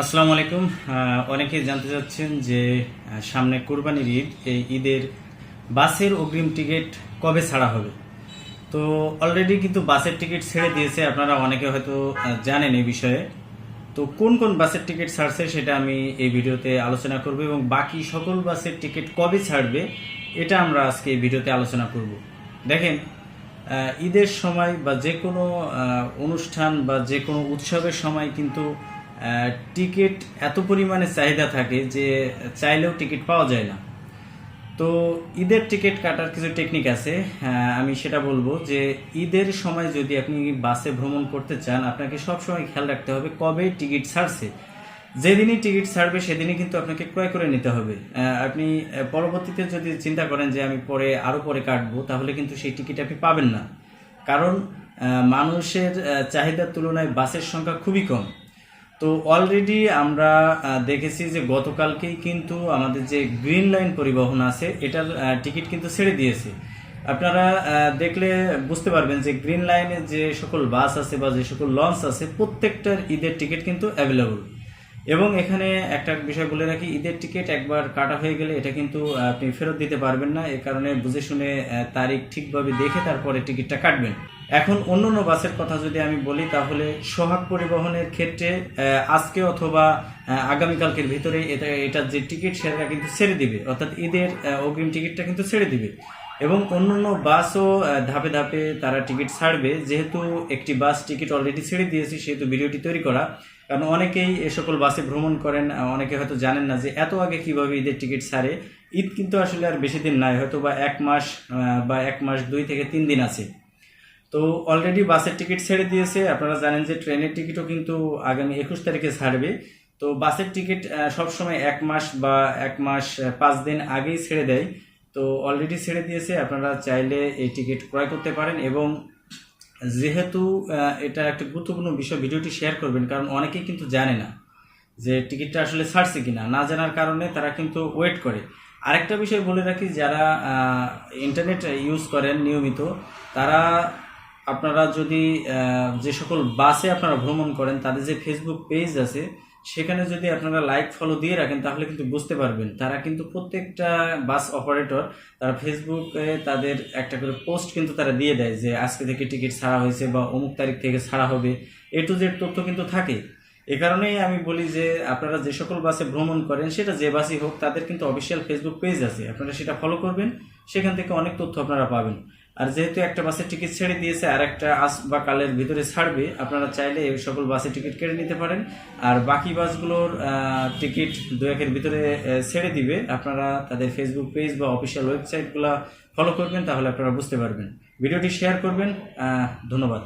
আসসালামু আলাইকুম। অনেকেই জানতে চাচ্ছেন যে সামনে কোরবানির ঈদ, এই ঈদের বাসের অগ্রিম টিকিট কবে ছাড়া হবে? তো অলরেডি কিন্তু বাসের টিকিট ছেড়ে দিয়েছে, আপনারা অনেকে হয়তো জানেন এই বিষয়ে। তো কোন কোন বাসের টিকিট ছাড়ছে সেটা আমি এই ভিডিওতে আলোচনা করব এবং বাকি সকল বাসের টিকিট কবে ছাড়বে, এটা আমরা আজকে এই ভিডিওতে আলোচনা করব। দেখেন ঈদের সময় বা যে কোনো অনুষ্ঠান বা যে কোনো উৎসবের সময় কিন্তু টিকিট এত পরিমাণে চাহিদা থাকে যে চাইলেও টিকিট পাওয়া যায় না। তো ঈদের টিকিট কাটার কিছু টেকনিক আছে। আমি সেটা বলব যে ঈদের সময় যদি আপনি বাসে ভ্রমণ করতে চান, আপনাকে সব সময় খেয়াল রাখতে হবে কবে টিকিট ছাড়ছে। যেদিনই টিকিট ছাড়বে, সেদিনই কিন্তু আপনাকে ক্রয় করে নিতে হবে। আপনি পরবর্তীতে যদি চিন্তা করেন যে আমি পরে আরও পরে কাটবো, তাহলে কিন্তু সেই টিকিট আপনি পাবেন না। কারণ মানুষের চাহিদার তুলনায় বাসের সংখ্যা খুবই কম। তো অলরেডি আমরা দেখেছি যে গতকালকেই কিন্তু আমাদের যে গ্রিন লাইন পরিবহন আছে, এটার টিকিট কিন্তু ছেড়ে দিয়েছে। আপনারা দেখলে বুঝতে পারবেন যে গ্রিন লাইনে যে সকল বাস আছে বা যে সকল লঞ্চ আছে, প্রত্যেকটার ঈদের টিকিট কিন্তু অ্যাভেলেবল এবং এখানে একটা বিষয় বলে রাখি, ঈদের টিকিট একবার কাটা হয়ে গেলে এটা কিন্তু আপনি ফেরত দিতে পারবেন না। এ কারণে বুঝে শুনে তারিখ ঠিকভাবে দেখে তারপরে টিকিটটা কাটবেন। এখন অন্য অন্য বাসের কথা যদি আমি বলি, তাহলে সোহাগ পরিবহনের ক্ষেত্রে আজকে অথবা আগামীকালকের ভিতরে এটা এটার যে টিকিট, সেটা কিন্তু ছেড়ে দিবে। অর্থাৎ ঈদের অগ্রিম টিকিটটা কিন্তু ছেড়ে দিবে। এবং অন্যান্য বাসও ধাপে ধাপে তারা টিকিট ছাড়বে। যেহেতু একটি বাস টিকিট অলরেডি ছেড়ে দিয়েছি, সেহেতু ভিডিওটি তৈরি করা। কারণ অনেকেই এ সকল বাসে ভ্রমণ করেন অনেকে হয়তো জানেন না যে এত আগে কীভাবে ঈদের টিকিট ছাড়ে। ঈদ কিন্তু আসলে আর বেশি দিন নাই হয়তো বা এক মাস বা এক মাস দুই থেকে তিন দিন আছে। তো অলরেডি বাসের টিকিট ছেড়ে দিয়েছে। আপনারা জানেন যে ট্রেনের টিকিটও কিন্তু আগামী একুশ তারিখে ছাড়বে। তো বাসের টিকিট সবসময় এক মাস বা এক মাস পাঁচ দিন আগেই ছেড়ে দেয়। তো অলরেডি ছেড়ে দিয়েছে। আপনারা চাইলে এই টিকিট ক্রয় করতে পারেন এবং যেহেতু এটা একটা গুরুত্বপূর্ণ বিষয়, ভিডিওটি শেয়ার করবেন, কারণ অনেকেই কিন্তু জানে না যে টিকিটটা আসলে ছাড়ছে কিনা। না না জানার কারণে তারা কিন্তু ওয়েট করে। আরেকটা বিষয় বলে রাখি, যারা ইন্টারনেট ইউজ করেন নিয়মিত, তারা আপনারা যদি যে সকল বাসে আপনারা ভ্রমণ করেন, তাদের যে ফেসবুক পেজ আছে, সেখানে যদি আপনারা লাইক ফলো দিয়ে রাখেন, তাহলে কিন্তু বুঝতে পারবেন। তারা কিন্তু প্রত্যেকটা বাস অপারেটর তারা ফেসবুকে তাদের একটা করে পোস্ট কিন্তু তারা দিয়ে দেয় যে, আজকে থেকে টিকিট ছাড়া হয়েছে বা অমুক তারিখ থেকে ছাড়া হবে। এ টু জেড তথ্য কিন্তু থাকে। এ কারণেই আমি বলি যে, আপনারা যে সকল বাসে ভ্রমণ করেন, সেটা যে বাসই হোক, তাদের কিন্তু অফিসিয়াল ফেসবুক পেজ আছে। আপনারা সেটা ফলো করবেন, সেখান থেকে অনেক তথ্য আপনারা পাবেন। আর যেহেতু একটা বাসের টিকিট ছেড়ে দিয়েছে, আর একটা আজ বা কালের ভিতরে ছাড়বে, আপনারা চাইলে এই সকল বাসের টিকিট কেটে নিতে পারেন। আর বাকি বাসগুলোর টিকিট দু একের ভিতরে ছেড়ে দিবে। আপনারা তাদের ফেসবুক পেজ বা অফিসিয়াল ওয়েবসাইটগুলো ফলো করবেন, তাহলে আপনারা বুঝতে পারবেন। ভিডিওটি শেয়ার করবেন ধন্যবাদ।